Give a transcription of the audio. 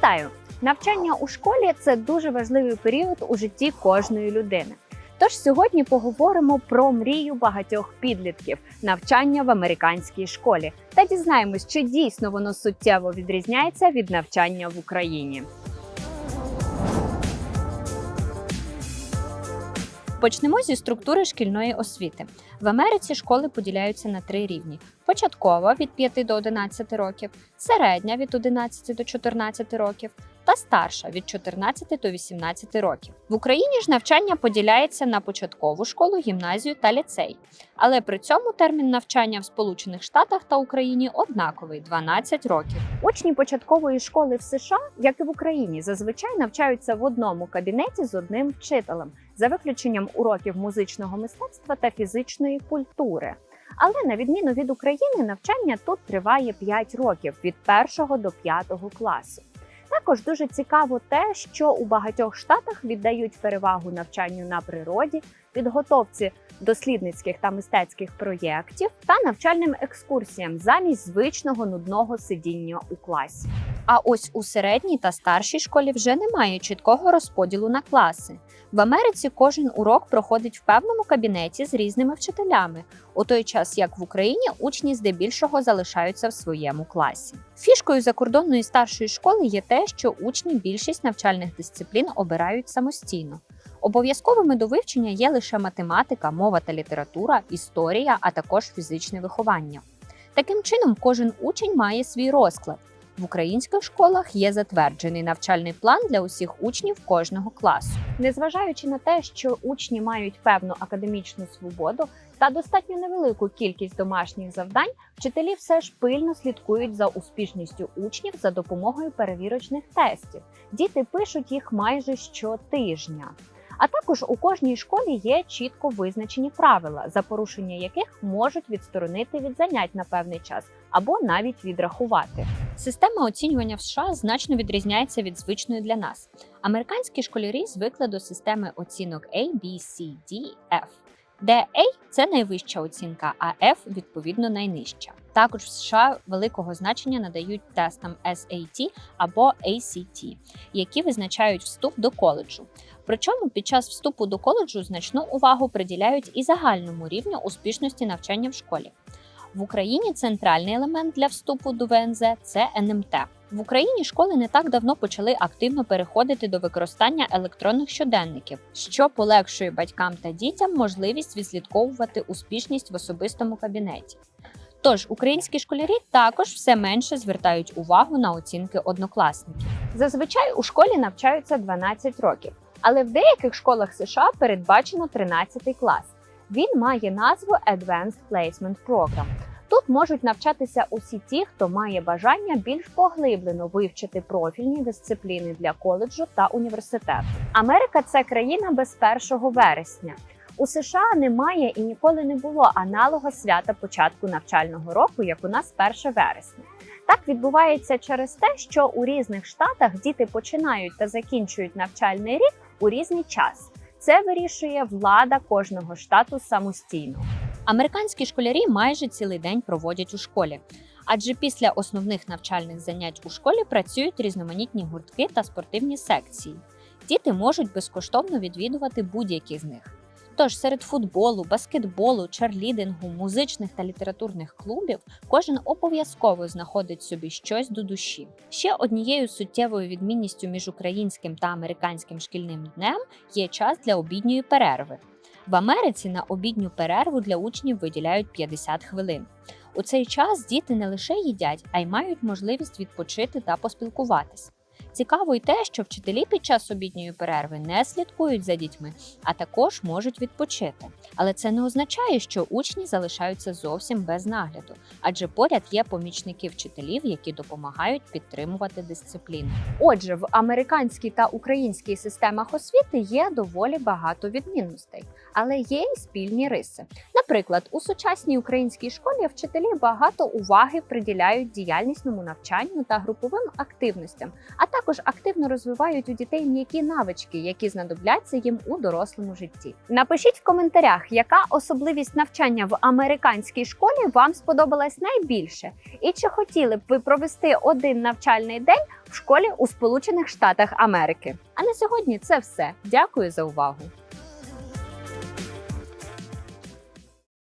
Вітаю! Навчання у школі це дуже важливий період у житті кожної людини. Тож сьогодні поговоримо про мрію багатьох підлітків навчання в американській школі та дізнаємось, чи дійсно воно суттєво відрізняється від навчання в Україні. Почнемо зі структури шкільної освіти. В Америці школи поділяються на три рівні: початкова від 5 до 11 років, середня від 11 до 14 років та старша від 14 до 18 років. В Україні ж навчання поділяється на початкову школу, гімназію та ліцей. Але при цьому термін навчання в Сполучених Штатах та Україні однаковий 12 років. Учні початкової школи в США, як і в Україні, зазвичай навчаються в одному кабінеті з одним вчителем, за виключенням уроків музичного мистецтва та фізичної культури. Але на відміну від України, навчання тут триває 5 років від 1 до 5 класу. Також дуже цікаво те, що у багатьох штатах віддають перевагу навчанню на природі, підготовці дослідницьких та мистецьких проєктів та навчальним екскурсіям замість звичного нудного сидіння у класі. А ось у середній та старшій школі вже немає чіткого розподілу на класи. В Америці кожен урок проходить в певному кабінеті з різними вчителями, у той час як в Україні учні здебільшого залишаються в своєму класі. Фішкою закордонної старшої школи є те, що учні більшість навчальних дисциплін обирають самостійно. Обов'язковими до вивчення є лише математика, мова та література, історія, а також фізичне виховання. Таким чином, кожен учень має свій розклад. В українських школах є затверджений навчальний план для усіх учнів кожного класу. Незважаючи на те, що учні мають певну академічну свободу та достатньо невелику кількість домашніх завдань, вчителі все ж пильно слідкують за успішністю учнів за допомогою перевірочних тестів. Діти пишуть їх майже щотижня. А також у кожній школі є чітко визначені правила, за порушення яких можуть відсторонити від занять на певний час або навіть відрахувати. Система оцінювання в США значно відрізняється від звичної для нас. Американські школярі звикли до системи оцінок A, B, C, D, F, де A – це найвища оцінка, а F – відповідно найнижча. Також в США великого значення надають тестам SAT або ACT, які визначають вступ до коледжу. Причому під час вступу до коледжу значну увагу приділяють і загальному рівню успішності навчання в школі. В Україні центральний елемент для вступу до ВНЗ це НМТ. В Україні школи не так давно почали активно переходити до використання електронних щоденників, що полегшує батькам та дітям можливість відслідковувати успішність в особистому кабінеті. Тож українські школярі також все менше звертають увагу на оцінки однокласників. Зазвичай у школі навчаються 12 років, але в деяких школах США передбачено 13 клас. Він має назву Advanced Placement Program. Тут можуть навчатися усі ті, хто має бажання більш поглиблено вивчити профільні дисципліни для коледжу та університету. Америка це країна без 1 вересня. У США немає і ніколи не було аналога свята початку навчального року, як у нас 1 вересня. Так відбувається через те, що у різних штатах діти починають та закінчують навчальний рік у різний час. Це вирішує влада кожного штату самостійно. Американські школярі майже цілий день проводять у школі, адже після основних навчальних занять у школі працюють різноманітні гуртки та спортивні секції. Діти можуть безкоштовно відвідувати будь-які з них. Тож серед футболу, баскетболу, чарлідингу, музичних та літературних клубів кожен обов'язково знаходить собі щось до душі. Ще однією суттєвою відмінністю між українським та американським шкільним днем є час для обідньої перерви. В Америці на обідню перерву для учнів виділяють 50 хвилин. У цей час діти не лише їдять, а й мають можливість відпочити та поспілкуватись. Цікаво й те, що вчителі під час обідньої перерви не слідкують за дітьми, а також можуть відпочити. Але це не означає, що учні залишаються зовсім без нагляду, адже поряд є помічники вчителів, які допомагають підтримувати дисципліну. Отже, в американській та українській системах освіти є доволі багато відмінностей, але є й спільні риси. Наприклад, у сучасній українській школі вчителі багато уваги приділяють діяльнісному навчанню та груповим активностям, а також активно розвивають у дітей м'які навички, які знадобляться їм у дорослому житті. Напишіть в коментарях, яка особливість навчання в американській школі вам сподобалась найбільше, і чи хотіли б ви провести один навчальний день в школі у Сполучених Штатах Америки. А на сьогодні це все. Дякую за увагу.